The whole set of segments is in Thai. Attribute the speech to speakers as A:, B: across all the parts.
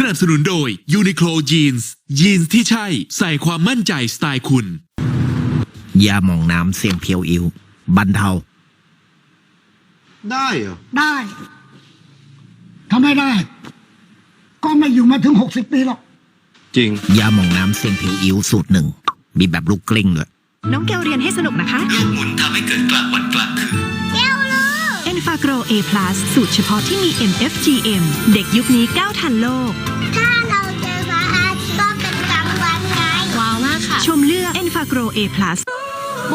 A: สนับสนุนโดย Uniqlo Jeans ยีนส์ที่ใช่ใส่ความมั่นใจสไตล์คุณ
B: ยาหม่องน้ำเสียงเพียวอิวบรรเทา
C: ได้เหรอ
D: ได้ทำไม่ได้ ก็ไม่อยู่มาถึงหกสิบปีหรอก
C: จริง
B: ยาหม่องน้ำเสียงเพียวอิวสูตรหนึ่ง มีแบบลูกกลิ้งด้วย
E: น้องแก้วเรียนให้สนุกนะคะ
A: หมุนทำให้เกิดกลางวันกลางคืน
E: e n f a g r o A+ สูตรเฉพาะที่มี MFGM เด็กยุคนี้ก้าวทันโลก
F: ถ้าเราเจอพระอาทิตย์ก็เป็นกลางวันไง
E: ว้าวมากค่ะ ชมเลือก e n f a g r o A+
G: โบ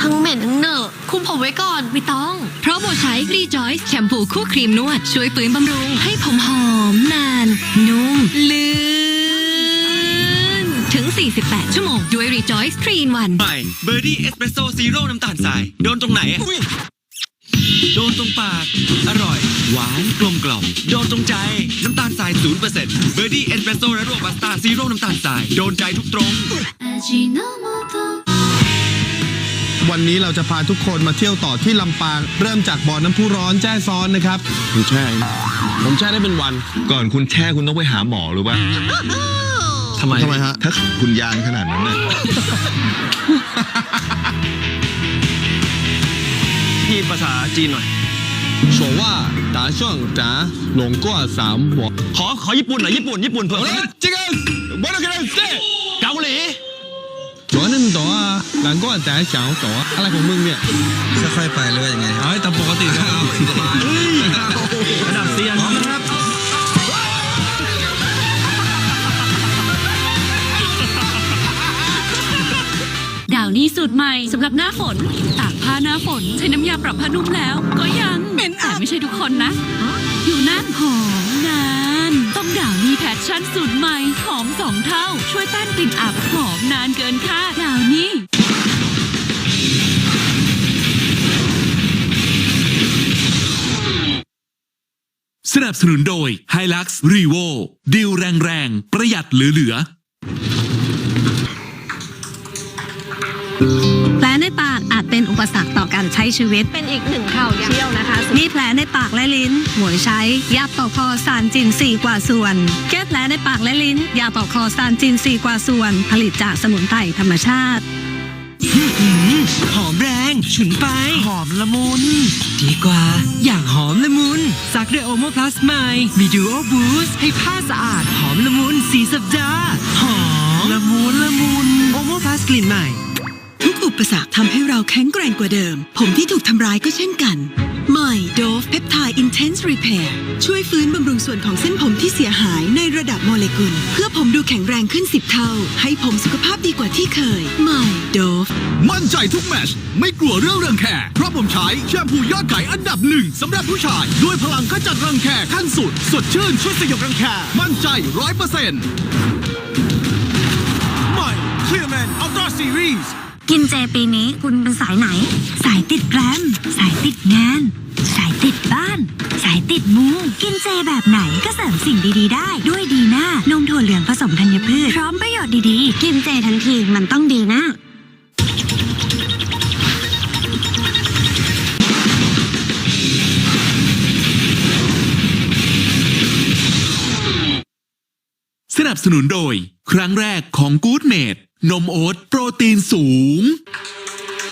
G: ทั้งเหม็นทั้งเหนอะคุมผมไว้ก่อน ไม่ต้อง เพราะโบใช้รีจอยส์แชมพูคู่ครีมนวด ช่วยฟื้นบำรุง ให้ผมหอมนาน นุ่มลื่น ถึง 48 ชั่วโมง ด้วยรีจอยส์3 in 1
H: ใหม่เบอร์ดี้เอสเปรสโซ่ซีโร่น้ำตาลทราย โดนตรงไหนอะ โดนตรงปาก อร่อย หวานกลมกล่อม โดนตรงใจ น้ำตาลทราย0%เบอร์ดี้เอสเปรสโซ่และโรบัสต้าซีโร่น้ำตาลทราย โดนใจทุกตรง
C: วันนี้เราจะพาทุกคนมาเที่ยวต่อที่ลำปาง เริ่มจากบ่อน้ำพุร้อนแจ้ซ้อนนะครับผมแช่ผมแช่ได้เป็นวัน
I: ก่อนคุณแช่คุณต้องไปหาหมอหรือว่า
C: ทำไมทำไมฮะ
I: ถ้าคุณยานขนาดนั้นน่ะ
H: พี่ ภาษาจีนหน่อย
C: โชว่าตาช่วงจ๋าหลงกัวสามหัว
H: ขอขอญี่ปุ่นหน่อยญี่ปุ่นญี่ปุ่นเพื่อ
C: นจริงๆบอลกัน
H: เซ่เกาหลี
C: ตัวนึงตัวหลังก็แต่เฉาตัวอะไรของมึงเนี่ย
I: ค่อยๆไปเรื่อยยังไง
C: เฮ้ยแต่ปกติ
H: เอา
G: นี้สูตรใหม่สำหรับหน้าฝนตากผ้าหน้าฝนใช้น้ำยาปรับผ้านุ่มแล้ว ก็ยังแต่ไม่ใช่ทุกคนนะ อยู่นั่นหอมนานต้องดาวนี้แพชชั่นสูตรใหม่หอมสองเท่า ช่วยต้านกลิ่นอับหอมนานเกินคาดดาวนี้
A: สนับสนุนโดย Hilux Revo ดิวแรงแรงๆ ประหยัดเหลือๆ
J: แผลในปากอาจเป็นอุปสรรคต่อการใช้ชีวิต
E: เป็นอีกหนึ่งข่าวเที่ยวนะคะ
J: มีแผลในปากและลิ้น หมวยใช้ยาปอกคอซานจินสี่กว่าส่วน แก้แผลในปากและลิ้น ยาปอกคอซานจินสี่กว่าส่วน ผลิตจากสมุนไพรธรรมชาติ
K: หอมแรงฉุนไป หอมละมุน ดีกว่า อย่างหอมละมุนซักด้วยโอโมพลัสใหม่มีดูโอบูสให้ผ้าสะอาด หอมละมุนสีสัปดาห์ หอมละมุนละมุนโอโมพลัสกลิ่นใหม่
L: ทุกอุปสรรคทำให้เราแข็งแกร่งกว่าเดิม ผมที่ถูกทำร้ายก็เช่นกันใหม่โดฟเพปไทด์อินเทนส์รีเพร์ช่วยฟื้นบำรุงส่วนของเส้นผมที่เสียหายในระดับโมเลกุล เพื่อผมดูแข็งแรงขึ้น 10 เท่า ให้ผมสุขภาพดีกว่าที่เคยใหม่โดฟ
A: มั่นใจทุกแมชไม่กลัวเรื่องรังแคเพราะผมใช้แชมพูยอดขายอันดับหนึ่งสำหรับผู้ชาย ด้วยพลังขจัดรังแคขั้นสุด สดชื่นช่วยสยบรังแคมั่นใจร้อยเปอร์เซ็นต์ใหม่ Clearman Ultra Series
J: กินเจปีนี้คุณเป็นสายไหน สายติดแกรมสายติดงาน สายติดบ้าน สายติดมู กินเจแบบไหนก็เสริมสิ่งดีๆ ได้ด้วยดีน่านมถั่วเหลืองผสมธัญพืช พร้อมประโยชน์ดีๆ กินเจทั้งทีมันต้องดีนะ
A: สนับสนุนโดย ครั้งแรกของกู๊ดเมด นมโอ๊ตโปรตีนสูง